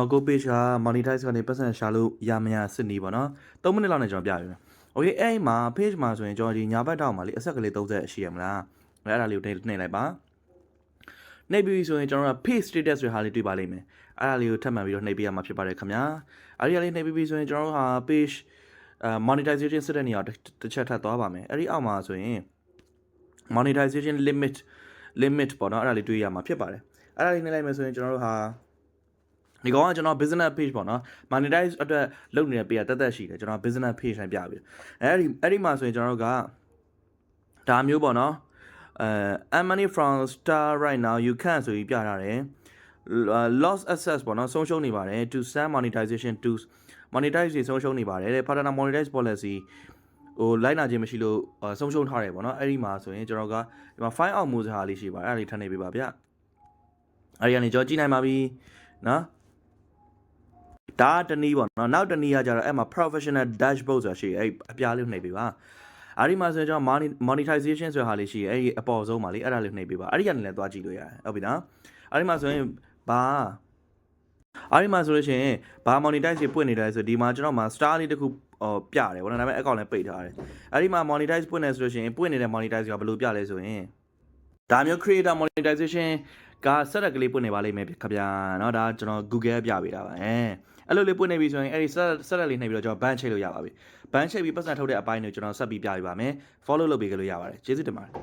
တော့ကို page က monetize ကနေပတ်စံရှာလို့ရမရစစ်နေပေါ့နော်3မိနစ်လောက်နဲ့ကျွန်တော်ပြပြမယ် okay အဲ့ဒီမှာ page မှာဆိုရင်ကျွန်တော်ဒီညာဘက်တောက်မှာလေအဆက်ကလေး30ရှိရမလားအဲ့ဒါလေးကိုနှိပ်လိုက်ပါနှိပ်ပြီးဆိုရင်ကျွန်တော်က page status ဆိုတဲ့ဟာလေးတွေ့ပါလိမ့်မယ်အဲ့ဒါလေးကိုထပ်မံပြီးတော့နှိပ်ပေးရမှာဖြစ်ပါတယ်ခင်ဗျာအဲ့ဒီကလေးနှိပ်ပြီးဆိုရင်ကျွန်တော်တို့ဟာ page အဲ monetization စစ်တဲ့နေရာတစ်ချက်ထပ်သွားပါမယ်အဲ့ဒီအောက်မှာဆိုရင် monetization limit limit ပေါ့နော်အဲ့ဒါလေးတွေ့ရမှာဖြစ်ပါတယ်အဲ့ဒါလေးနှိပ်လိုက်မယ်ဆိုရင်ကျွန်တော်တို့ဟာ ဒီကောင်ကကျွန်တော် business page ပေါ့နော် monetize အတွက်လုပ်နေတဲ့ page တက်တက်ရှိတယ်ကျွန်တော် business page တိုင်းပြပြီအဲ့ဒီအဲ့ဒီမှာဆိုရင်ကျွန်တော်တို့ကဒါမျိုးပေါ့နော်အဲ earn money from star right now you can ဆိုပြီးပြထားတယ် loss access ပေါ့နော်ဆုံးရှုံးနေပါတယ် to send monetization to monetize တွေဆုံးရှုံးနေပါတယ်တဲ့ partner monetize policy ဟိုလိုက်နာခြင်းမရှိလို့ဆုံးရှုံးထားတယ်ပေါ့နော်အဲ့ဒီမှာဆိုရင်ကျွန်တော်ကဒီမှာ file out မို့စဟာလေးရှိပါတယ်အဲ့ဒါလေးထပ်နေပေးပါဗျအဲ့ဒီကနေကျွန်တော်ကြည့်နိုင်ပါပြီနော် ဒါတနည်းပေါ့နော်နောက်တနည်းကကြတော့အဲ့မှာ professional dashboard ဆိုတာရှိတယ်အဲ့အပြားလေးနှိပ်ပေးပါအဲ့ဒီမှာဆိုရင်ကျွန်တော် monetization ဆိုတဲ့ဟာလေးရှိတယ်အဲ့ဒီအပေါ်ဆုံးမှာလေးအဲ့ဒါလေးနှိပ်ပေးပါအဲ့ဒီကနေလည်းသွားကြည့်လို့ရတယ်ဟုတ်ပြီနော်အဲ့ဒီမှာဆိုရင်ဘာအဲ့ဒီမှာဆိုလို့ရှိရင်ဘာ monetize တွေပွင့်နေတယ်ဆိုဒီမှာကျွန်တော်မှာ star လေးတစ်ခုဟောပြတယ်ဗောနော်ဒါပေမဲ့ account လည်းပိတ်ထားတယ်အဲ့ဒီမှာ monetize ပွင့်နေဆိုလို့ရှိရင်ပွင့်နေတဲ့ monetize ကဘယ်လိုပြလဲဆိုရင်ဒါမျိုး creator monetization ကဆက်ရက်ကလေးပွင့်နေပါလိမ့်မယ်ခင်ဗျာเนาะဒါကျွန်တော် Google ပြပေးတာပါအဲအဲ့လိုလေးပွင့်နေပြီဆိုရင်အဲ့ဒီဆက်ဆက်ရက်လေးနှိပ်ပြီးတော့ကျွန်တော် ban ချိတ်လို့ရပါပြီ ban ချိတ်ပြီးပတ်စံထုတ်တဲ့အပိုင်းကိုကျွန်တော်ဆက်ပြီးပြပေးပါမယ် follow လုပ်ပေးကြလို့ရပါတယ်ကျေးဇူးတင်ပါတယ်